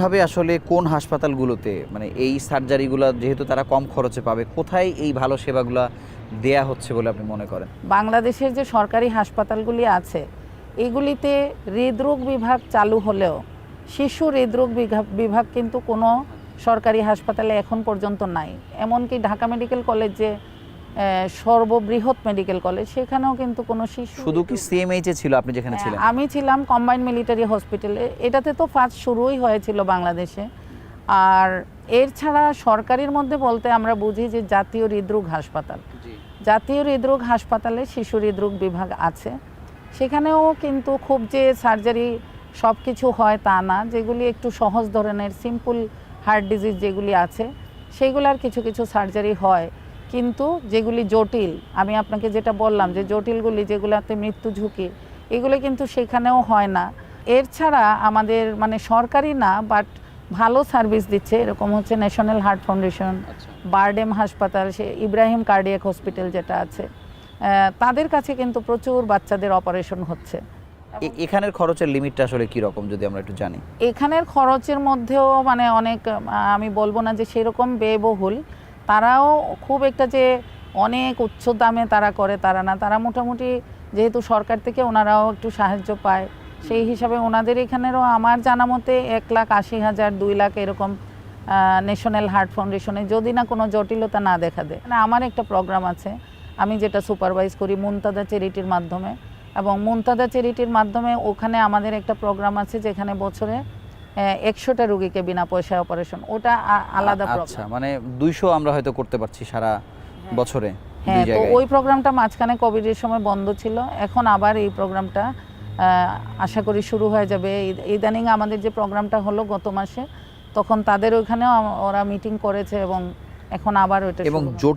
ভাবে আসলে কোন হাসপাতালগুলোতে মানে এই সার্জারিগুলো যেহেতু তারা কম খরচে পাবে, কোথায় এই ভালো সেবাগুলো দেয়া হচ্ছে বলে আপনি মনে করেন? বাংলাদেশের যে সরকারি হাসপাতালগুলি আছে, এগুলিতে হৃদরোগ বিভাগ চালু হলেও শিশু হৃদরোগ বিভাগ কিন্তু কোনো সরকারি হাসপাতালে এখন পর্যন্ত নাই। এমনকি ঢাকা মেডিকেল কলেজ সর্ববৃহৎ মেডিকেল কলেজ সেখানেও কিন্তু কোনো শিশু শুধু কি সিএমএইচ এ ছিল আপনি যেখানে ছিলেন? হ্যাঁ, আমি ছিলাম কম্বাইন্ড মিলিটারি হসপিটালে এটাতে তো ফার্স্ট শুরুই হয়েছিল বাংলাদেশে। আর এর ছাড়া সরকারির মধ্যে বলতে আমরা বুঝি যে জাতীয় হৃদরোগ হাসপাতাল। জাতীয় হৃদরোগ হাসপাতালে শিশু হৃদরোগ বিভাগ আছে। সেখানেও কিন্তু খুব যে সার্জারি সব কিছু হয় তা না যেগুলি একটু সহজ ধরনের সিম্পল হার্ট ডিজিজ যেগুলি আছে সেগুলার কিছু কিছু সার্জারি হয়। কিন্তু যেগুলি জটিল আমি আপনাকে যেটা বললাম যে জটিলগুলি যেগুলোতে মৃত্যু ঝুঁকি এগুলো কিন্তু সেখানেও হয় না। এর ছাড়া আমাদের মানে সরকারি না বাট ভালো সার্ভিস দিচ্ছে এরকম হচ্ছে ন্যাশনাল হার্ট ফাউন্ডেশন বারডেম হাসপাতাল সে ইব্রাহিম কার্ডিয়াক হসপিটাল যেটা আছে তাদের কাছে কিন্তু প্রচুর বাচ্চাদের অপারেশন হচ্ছে। এখানের খরচের লিমিটটা আসলে কি রকম যদি আমরা একটু জানি? এখানের খরচের মধ্যেও মানে অনেক আমি বলব না যে সেরকম ব্যয়বহুল তারাও খুব একটা যে অনেক উচ্চ দামে তারা করে তারা না। তারা মোটামুটি যেহেতু সরকার থেকে ওনারাও একটু সাহায্য পায়, সেই হিসাবে ওনাদের এখানেরও আমার জানা মতে এক লাখ আশি হাজার, দুই লাখ এরকম ন্যাশনাল হার্ট ফাউন্ডেশনে যদি না কোনো জটিলতা না দেখা দেয়। মানে আমার একটা প্রোগ্রাম আছে, আমি যেটা সুপারভাইজ করি মুনতাদা চ্যারিটির মাধ্যমে। এবং মুনতাদা চ্যারিটির মাধ্যমে ওখানে আমাদের একটা প্রোগ্রাম আছে যেখানে বছরে একশোটা রুগীকে বিনা পয়সায় অপারেশন ওটা আলাদা আচ্ছা মানে দুইশো আমরা হয়তো করতে পারছি সারা বছরে হ্যাঁ তো ওই প্রোগ্রামটা মাঝখানে কোভিডের সময় বন্ধ ছিল এখন আবার এই প্রোগ্রামটা আহ, আশা করি শুরু হয়ে যাবে। ইদানিং আমাদের যে প্রোগ্রামটা হলো গত মাসে তখন তাদের ওইখানেও ওরা মিটিং করেছে এবং এখন আবার ওইটা এবং জোট